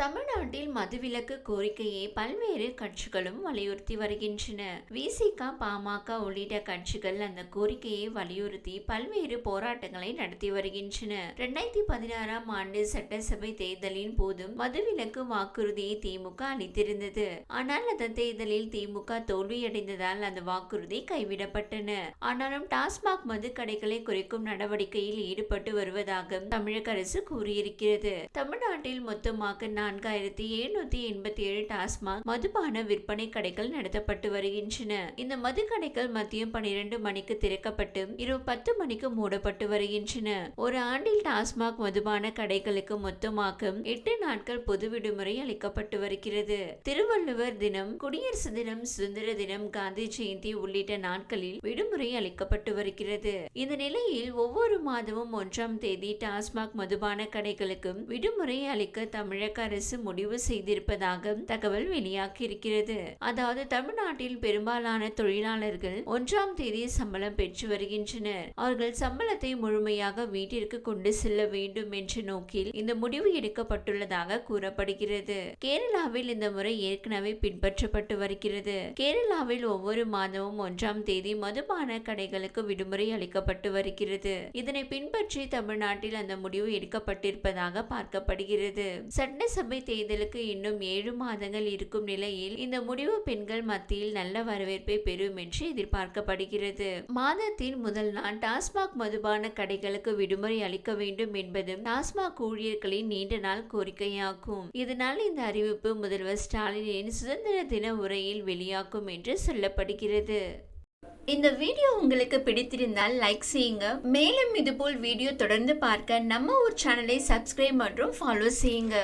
தமிழ்நாட்டில் மதுவிலக்கு கோரிக்கையை பல்வேறு கட்சிகளும் வலியுறுத்தி வருகின்றன. விசிக பாமக உள்ளிட்ட கட்சிகள் அந்த கோரிக்கையை வலியுறுத்தி பல்வேறு போராட்டங்களை நடத்தி வருகின்றன. இரண்டாயிரத்தி பதினாறாம் ஆண்டு சட்டசபை தேர்தலின் போதும் மதுவிலக்கு வாக்குறுதியை திமுக அளித்திருந்தது. ஆனால் அந்த தேர்தலில் திமுக தோல்வியடைந்ததால் அந்த வாக்குறுதி கைவிடப்பட்டன. ஆனாலும் டாஸ்மாக் மது கடைகளை குறைக்கும் நடவடிக்கையில் ஈடுபட்டு வருவதாக தமிழக அரசு கூறியிருக்கிறது. தமிழ்நாட்டில் மொத்தமாக நான்காயிரத்தி எழுநூத்தி எண்பத்தி ஏழு டாஸ்மாக் மதுபான விற்பனை கடைகள் நடத்தப்பட்டு வருகின்றன. இந்த மது கடைகள் மதியம் பனிரெண்டு மணிக்கு திறக்கப்பட்டு இரவு பத்து மணிக்கு மூடப்பட்டு வருகின்றன. ஒரு ஆண்டில் டாஸ்மாக் மதுபான கடைகளுக்கு மொத்தமாக எட்டு நாட்கள் பொது விடுமுறை அளிக்கப்பட்டு வருகிறது. திருவள்ளுவர் தினம் குடியரசு தினம் சுதந்திர தினம் காந்தி ஜெயந்தி உள்ளிட்ட நாட்களில் விடுமுறை அளிக்கப்பட்டு வருகிறது. இந்த நிலையில் ஒவ்வொரு மாதமும் ஒன்றாம் தேதி டாஸ்மாக் மதுபான கடைகளுக்கும் விடுமுறை அளிக்க தமிழக அரசு முடிவு செய்திருப்பதாக தகவல் வெளியாகியிருக்கிறது. அதாவது தமிழ்நாட்டில் பெரும்பாலான தொழிலாளர்கள் ஒன்றாம் தேதி சம்பளம் பெற்று வருகின்றனர். அவர்கள் சம்பளத்தை முழுமையாக வீட்டிற்கு கொண்டு செல்ல வேண்டும் என்ற நோக்கில் இந்த முடிவு எடுக்கப்பட்டுள்ளதாக கூறப்படுகிறது. கேரளாவில் இந்த முறை ஏற்கனவே பின்பற்றப்பட்டு வருகிறது. கேரளாவில் ஒவ்வொரு மாதமும் ஒன்றாம் தேதி மதுபான கடைகளுக்கு விடுமுறை அளிக்கப்பட்டு வருகிறது. இதனை பின்பற்றி தமிழ்நாட்டில் அந்த முடிவு எடுக்கப்பட்டிருப்பதாக பார்க்கப்படுகிறது. சட்டசபை தேர்தலுக்கு இன்னும் ஏழு மாதங்கள் இருக்கும் நிலையில் இந்த முடிவு பெண்கள் மத்தியில் நல்ல வரவேற்பை பெறும் என்று எதிர்பார்க்கப்படுகிறது. மாதத்தின் முதல் நாள் டாஸ்மாக் மதுபான கடைகளுக்கு விடுமுறை அளிக்க வேண்டும் என்பதும் டாஸ்மாக் ஊழியர்களின் நீண்ட நாள் கோரிக்கையாகும். இதனால் இந்த அறிவிப்பு முதல்வர் ஸ்டாலினின் சுதந்திர தின உரையில் வெளியாகும் என்று சொல்லப்படுகிறது. இந்த வீடியோ உங்களுக்கு பிடித்திருந்தால் லைக் செய்யுங்க. மேலும் இதுபோல் வீடியோ தொடர்ந்து பார்க்க நம்ம ஊர் சேனலை சப்ஸ்கிரைப் மற்றும் ஃபாலோ செய்யுங்க.